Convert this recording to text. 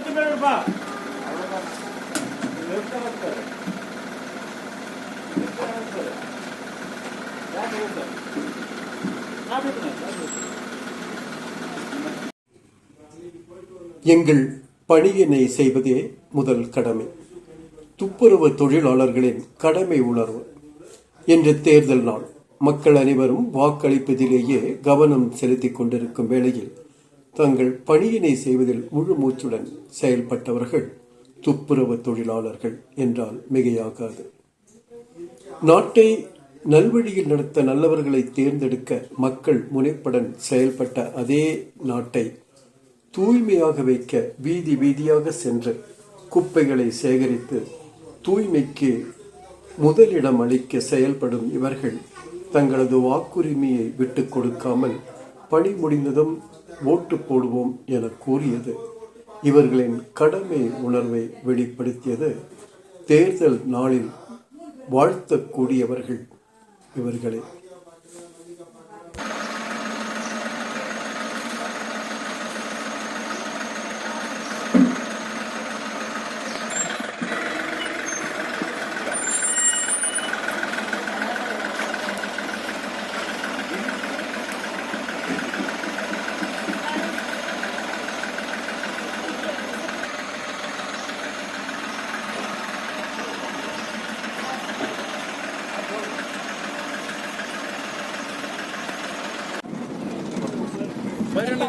பத்து பேர் எங்கள் பணியினை செய்வதே முதல் கடமை. துப்புரவு தொழிலாளர்களின் கடமை உணர்வு. என்று தேர்தல் நாள். மக்கள் அனைவரும் வாக்களிப்பதிலேயே கவனம் செலுத்திக் கொண்டிருக்கும் வேளையில் தங்கள் பணியினை செய்வதில் முழு மூச்சுடன் செயல்பட்டவர்கள் துப்புரவு தொழிலாளர்கள் என்றால் மிகையாகாது. நாட்டை நல்வழியில் நடத்த நல்லவர்களை தேர்ந்தெடுக்க மக்கள் முனைப்புடன் செயல்பட்ட அதே நாட்டை தூய்மையாக வைக்க வீதி வீதியாக சென்று குப்பைகளை சேகரித்து தூய்மைக்கு முதலிடம் அளிக்க செயல்படும் இவர்கள் தங்களது வாக்குரிமையை விட்டு கொடுக்காமல் பணி முடிந்ததும் ஓட்டு போடுவோம் என கூறியது. இவர்களின் கடமை உணர்வை வெளிப்படுத்தியது. தேர்தல் நாளில் வாழ்த்தக்கூடியவர்கள் இவர்களே. വരണം.